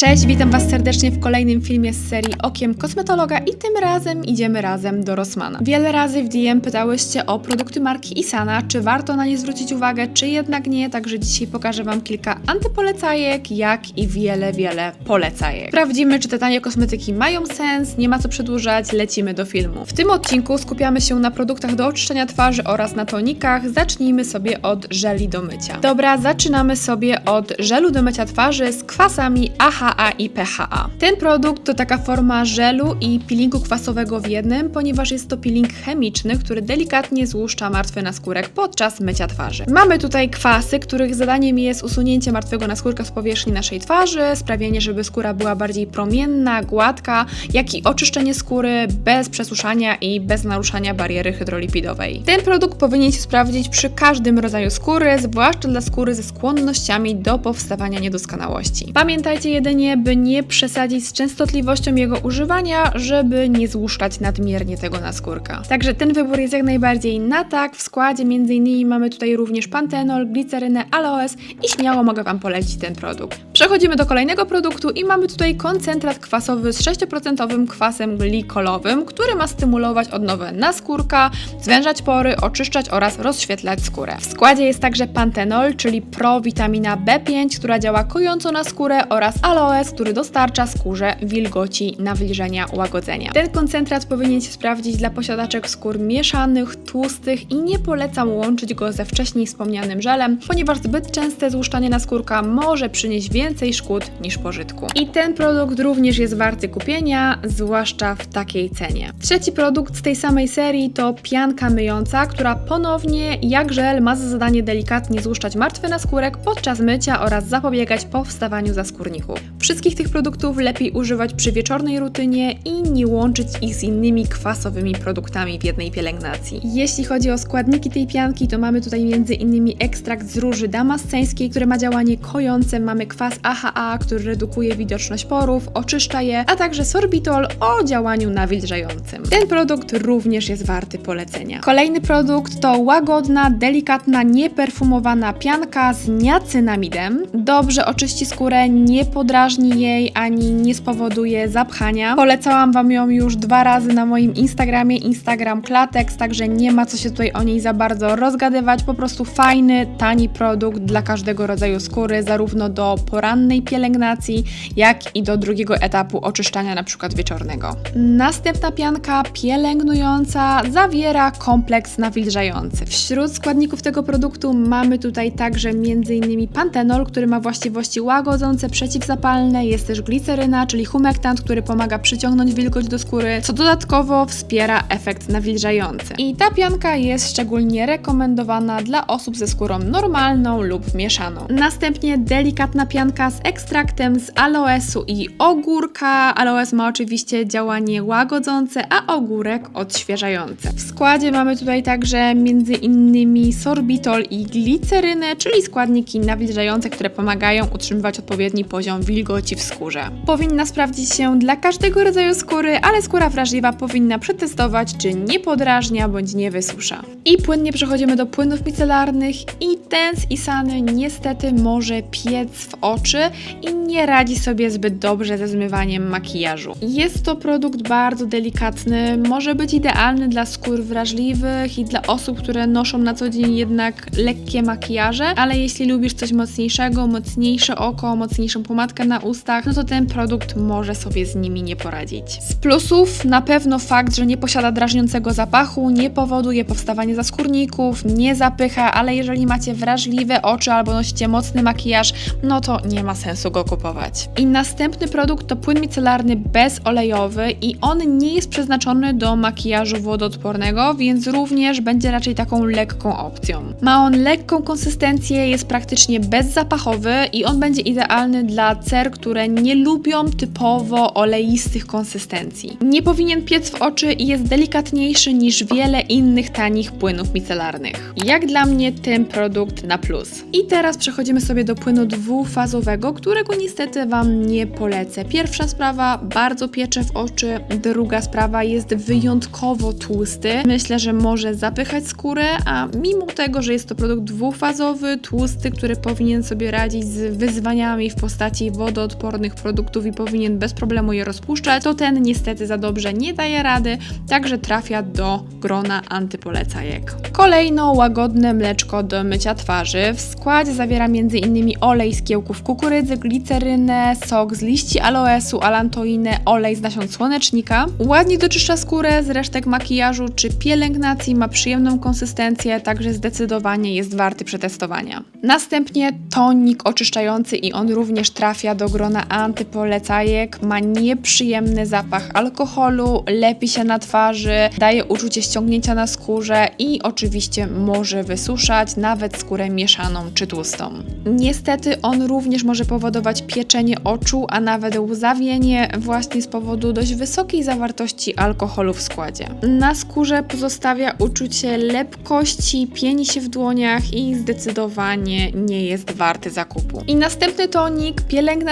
Cześć, witam Was serdecznie w kolejnym filmie z serii Okiem Kosmetologa i tym razem idziemy razem do Rossmana. Wiele razy w DM pytałyście o produkty marki Isana, czy warto na nie zwrócić uwagę, czy jednak nie, także dzisiaj pokażę Wam kilka antypolecajek, jak i wiele, wiele polecajek. Sprawdzimy, czy te tanie kosmetyki mają sens, nie ma co przedłużać, lecimy do filmu. W tym odcinku skupiamy się na produktach do oczyszczania twarzy oraz na tonikach. Zacznijmy sobie od żeli do mycia. Dobra, zaczynamy sobie od żelu do mycia twarzy z kwasami AHA i PHA. Ten produkt to taka forma żelu i peelingu kwasowego w jednym, ponieważ jest to peeling chemiczny, który delikatnie złuszcza martwy naskórek podczas mycia twarzy. Mamy tutaj kwasy, których zadaniem jest usunięcie martwego naskórka z powierzchni naszej twarzy, sprawienie, żeby skóra była bardziej promienna, gładka, jak i oczyszczenie skóry bez przesuszania i bez naruszania bariery hydrolipidowej. Ten produkt powinien się sprawdzić przy każdym rodzaju skóry, zwłaszcza dla skóry ze skłonnościami do powstawania niedoskonałości. Pamiętajcie jedynie, by nie przesadzić z częstotliwością jego używania, żeby nie złuszczać nadmiernie tego naskórka. Także ten wybór jest jak najbardziej na tak. W składzie m.in. mamy tutaj również pantenol, glicerynę, aloes i śmiało mogę Wam polecić ten produkt. Przechodzimy do kolejnego produktu i mamy tutaj koncentrat kwasowy z 6% kwasem glikolowym, który ma stymulować odnowę naskórka, zwężać pory, oczyszczać oraz rozświetlać skórę. W składzie jest także pantenol, czyli prowitamina B5, która działa kojąco na skórę oraz aloes, który dostarcza skórze wilgoci, nawilżenia, łagodzenia. Ten koncentrat powinien się sprawdzić dla posiadaczek skór mieszanych, tłustych i nie polecam łączyć go ze wcześniej wspomnianym żelem, ponieważ zbyt częste złuszczanie naskórka może przynieść więcej szkód niż pożytku. I ten produkt również jest warty kupienia, zwłaszcza w takiej cenie. Trzeci produkt z tej samej serii to pianka myjąca, która ponownie, jak żel, ma za zadanie delikatnie złuszczać martwy naskórek podczas mycia oraz zapobiegać powstawaniu zaskórników. Wszystkich tych produktów lepiej używać przy wieczornej rutynie i nie łączyć ich z innymi kwasowymi produktami w jednej pielęgnacji. Jeśli chodzi o składniki tej pianki, to mamy tutaj m.in. ekstrakt z róży damasceńskiej, który ma działanie kojące, mamy kwas AHA, który redukuje widoczność porów, oczyszcza je, a także sorbitol o działaniu nawilżającym. Ten produkt również jest warty polecenia. Kolejny produkt to łagodna, delikatna, nieperfumowana pianka z niacynamidem. Dobrze oczyści skórę, nie podrażni jej ani nie spowoduje zapchania. Polecałam Wam ją już dwa razy na moim Instagramie, Instagram Klatex, także nie ma co się tutaj o niej za bardzo rozgadywać. Po prostu fajny, tani produkt dla każdego rodzaju skóry, zarówno do porannej pielęgnacji, jak i do drugiego etapu oczyszczania, na przykład wieczornego. Następna pianka pielęgnująca zawiera kompleks nawilżający. Wśród składników tego produktu mamy tutaj także m.in. pantenol, który ma właściwości łagodzące, przeciwzapalne, jest też gliceryna, czyli humektant, który pomaga przyciągnąć wilgoć do skóry, co dodatkowo wspiera efekt nawilżający. I ta pianka jest szczególnie rekomendowana dla osób ze skórą normalną lub mieszaną. Następnie delikatna pianka z ekstraktem z aloesu i ogórka. Aloes ma oczywiście działanie łagodzące, a ogórek odświeżające. W składzie mamy tutaj także m.in. sorbitol i glicerynę, czyli składniki nawilżające, które pomagają utrzymywać odpowiedni poziom wilgoci w skórze. Powinna sprawdzić się dla każdego rodzaju skóry, ale skóra wrażliwa powinna przetestować, czy nie podrażnia bądź nie wysusza. I płynnie przechodzimy do płynów micelarnych i ten z Isany niestety może piec w oczy i nie radzi sobie zbyt dobrze ze zmywaniem makijażu. Jest to produkt bardzo delikatny, może być idealny dla skór wrażliwych i dla osób, które noszą na co dzień jednak lekkie makijaże, ale jeśli lubisz coś mocniejszego, mocniejsze oko, mocniejszą pomadkę na ustach, no to ten produkt może sobie z nimi nie poradzić. Z plusów na pewno fakt, że nie posiada drażniącego zapachu, nie powoduje powstawania zaskórników, nie zapycha, ale jeżeli macie wrażliwe oczy albo nosicie mocny makijaż, no to nie ma sensu go kupować. I następny produkt to płyn micelarny bezolejowy i on nie jest przeznaczony do makijażu wodoodpornego, więc również będzie raczej taką lekką opcją. Ma on lekką konsystencję, jest praktycznie bezzapachowy i on będzie idealny dla cer, które nie lubią typowo oleistych konsystencji. Nie powinien piec w oczy i jest delikatniejszy niż wiele innych tanich płynów micelarnych. Jak dla mnie ten produkt na plus. I teraz przechodzimy sobie do płynu dwufazowego, którego niestety Wam nie polecę. Pierwsza sprawa, bardzo piecze w oczy. Druga sprawa, jest wyjątkowo tłusty. Myślę, że może zapychać skórę, a mimo tego, że jest to produkt dwufazowy, tłusty, który powinien sobie radzić z wyzwaniami w postaci wodoodpornych produktów i powinien bez problemu je rozpuszczać, to ten niestety za dobrze nie daje rady, także trafia do grona antypolecajek. Kolejno łagodne mleczko do mycia twarzy. W składzie zawiera m.in. olej z kiełków kukurydzy, glicerynę, sok z liści aloesu, alantoinę, olej z nasion słonecznika. Ładnie doczyszcza skórę z resztek makijażu czy pielęgnacji, ma przyjemną konsystencję, także zdecydowanie jest warty przetestowania. Następnie tonik oczyszczający i on również trafia do grona antypolecajek. Ma nieprzyjemny zapach alkoholu, lepi się na twarzy, daje uczucie ściągnięcia na skórze i oczywiście może wysuszać nawet skórę mieszaną czy tłustą. Niestety on również może powodować pieczenie oczu, a nawet łzawienie właśnie z powodu dość wysokiej zawartości alkoholu w składzie. Na skórze pozostawia uczucie lepkości, pieni się w dłoniach i zdecydowanie nie jest warty zakupu. I następny tonik pielęgnacyjny,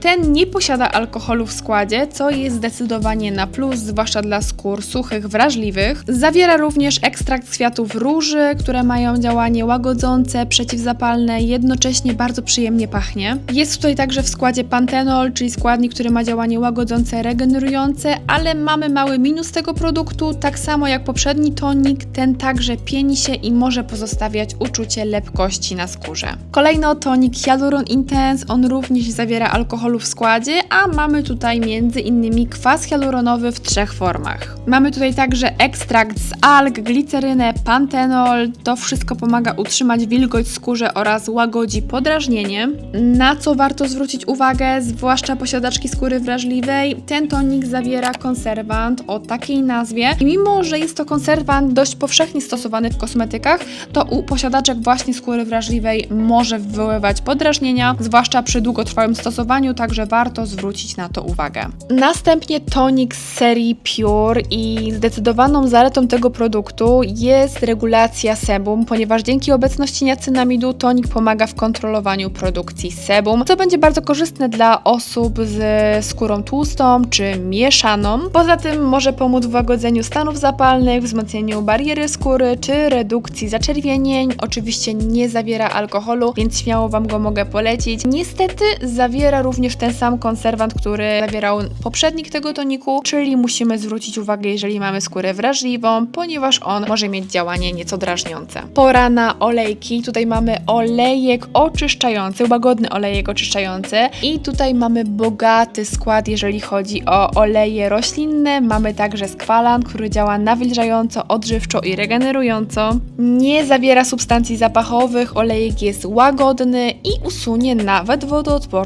ten nie posiada alkoholu w składzie, co jest zdecydowanie na plus, zwłaszcza dla skór suchych, wrażliwych. Zawiera również ekstrakt kwiatów róży, które mają działanie łagodzące, przeciwzapalne, jednocześnie bardzo przyjemnie pachnie. Jest tutaj także w składzie pantenol, czyli składnik, który ma działanie łagodzące, regenerujące, ale mamy mały minus tego produktu, tak samo jak poprzedni tonik, ten także pieni się i może pozostawiać uczucie lepkości na skórze. Kolejno tonik Hyaluron Intense, on również zawiera alkoholu w składzie, a mamy tutaj między innymi kwas hialuronowy w trzech formach. Mamy tutaj także ekstrakt z alg, glicerynę, pantenol. To wszystko pomaga utrzymać wilgoć w skórze oraz łagodzi podrażnienie. Na co warto zwrócić uwagę, zwłaszcza posiadaczki skóry wrażliwej, ten tonik zawiera konserwant o takiej nazwie. I mimo, że jest to konserwant dość powszechnie stosowany w kosmetykach, to u posiadaczek właśnie skóry wrażliwej może wywoływać podrażnienia, zwłaszcza przy długotrwałym stosowaniu, także warto zwrócić na to uwagę. Następnie tonik z serii Pure i zdecydowaną zaletą tego produktu jest regulacja sebum, ponieważ dzięki obecności niacynamidu tonik pomaga w kontrolowaniu produkcji sebum, co będzie bardzo korzystne dla osób z skórą tłustą czy mieszaną. Poza tym może pomóc w łagodzeniu stanów zapalnych, wzmocnieniu bariery skóry czy redukcji zaczerwienień. Oczywiście nie zawiera alkoholu, więc śmiało Wam go mogę polecić. Niestety zawiera również ten sam konserwant, który zawierał poprzednik tego toniku, czyli musimy zwrócić uwagę, jeżeli mamy skórę wrażliwą, ponieważ on może mieć działanie nieco drażniące. Pora na olejki. Tutaj mamy olejek oczyszczający, łagodny olejek oczyszczający i tutaj mamy bogaty skład, jeżeli chodzi o oleje roślinne. Mamy także skwalan, który działa nawilżająco, odżywczo i regenerująco. Nie zawiera substancji zapachowych, olejek jest łagodny i usunie nawet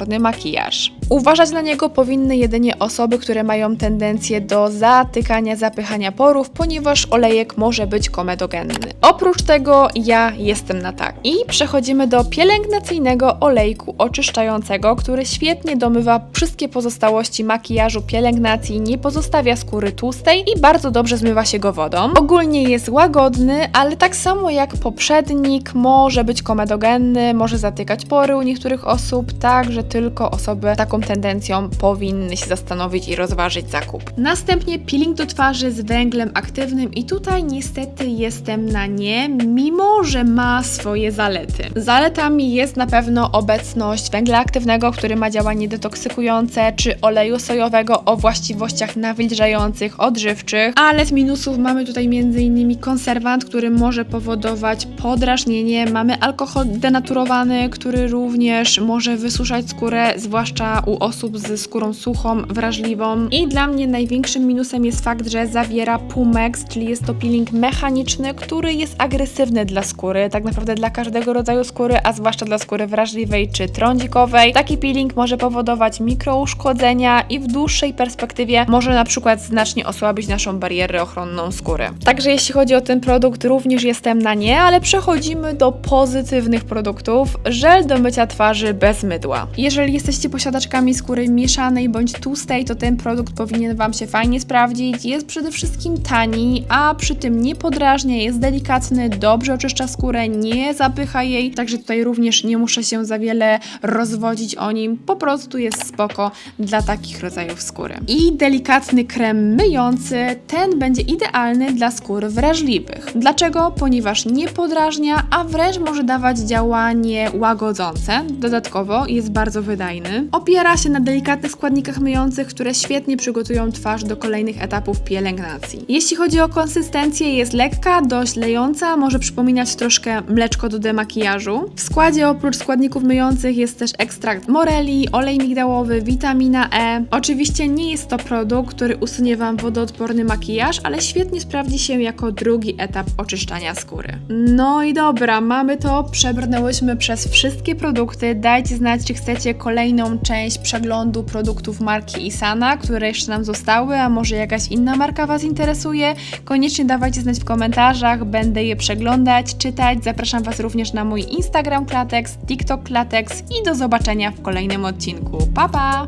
wodoodporny makijaż. Uważać na niego powinny jedynie osoby, które mają tendencję do zatykania, zapychania porów, ponieważ olejek może być komedogenny. Oprócz tego ja jestem na tak. I przechodzimy do pielęgnacyjnego olejku oczyszczającego, który świetnie domywa wszystkie pozostałości makijażu, pielęgnacji, nie pozostawia skóry tłustej i bardzo dobrze zmywa się go wodą. Ogólnie jest łagodny, ale tak samo jak poprzednik może być komedogenny, może zatykać pory u niektórych osób, także tylko osoby taką tendencją powinny się zastanowić i rozważyć zakup. Następnie peeling do twarzy z węglem aktywnym i tutaj niestety jestem na nie, mimo że ma swoje zalety. Zaletami jest na pewno obecność węgla aktywnego, który ma działanie detoksykujące, czy oleju sojowego o właściwościach nawilżających, odżywczych, ale z minusów mamy tutaj m.in. konserwant, który może powodować podrażnienie, mamy alkohol denaturowany, który również może wysuszać skórę, zwłaszcza u osób ze skórą suchą, wrażliwą. I dla mnie największym minusem jest fakt, że zawiera Pumex, czyli jest to peeling mechaniczny, który jest agresywny dla skóry, tak naprawdę dla każdego rodzaju skóry, a zwłaszcza dla skóry wrażliwej czy trądzikowej. Taki peeling może powodować mikrouszkodzenia i w dłuższej perspektywie może na przykład znacznie osłabić naszą barierę ochronną skóry. Także jeśli chodzi o ten produkt, również jestem na nie, ale przechodzimy do pozytywnych produktów. Żel do mycia twarzy bez mydła. Jeżeli jesteście posiadaczkami skóry mieszanej bądź tłustej, to ten produkt powinien Wam się fajnie sprawdzić. Jest przede wszystkim tani, a przy tym nie podrażnia, jest delikatny, dobrze oczyszcza skórę, nie zapycha jej, także tutaj również nie muszę się za wiele rozwodzić o nim, po prostu jest spoko dla takich rodzajów skóry. I delikatny krem myjący, ten będzie idealny dla skór wrażliwych. Dlaczego? Ponieważ nie podrażnia, a wręcz może dawać działanie łagodzące. Dodatkowo jest bardzo wydajny. Opiera opiera się na delikatnych składnikach myjących, które świetnie przygotują twarz do kolejnych etapów pielęgnacji. Jeśli chodzi o konsystencję, jest lekka, dość lejąca, może przypominać troszkę mleczko do demakijażu. W składzie oprócz składników myjących jest też ekstrakt moreli, olej migdałowy, witamina E. Oczywiście nie jest to produkt, który usunie Wam wodoodporny makijaż, ale świetnie sprawdzi się jako drugi etap oczyszczania skóry. No i dobra, mamy to, przebrnęłyśmy przez wszystkie produkty. Dajcie znać, czy chcecie kolejną część przeglądu produktów marki Isana, które jeszcze nam zostały, a może jakaś inna marka Was interesuje. Koniecznie dawajcie znać w komentarzach, będę je przeglądać, czytać. Zapraszam Was również na mój Instagram Klatex, TikTok Klatex i do zobaczenia w kolejnym odcinku. Pa pa!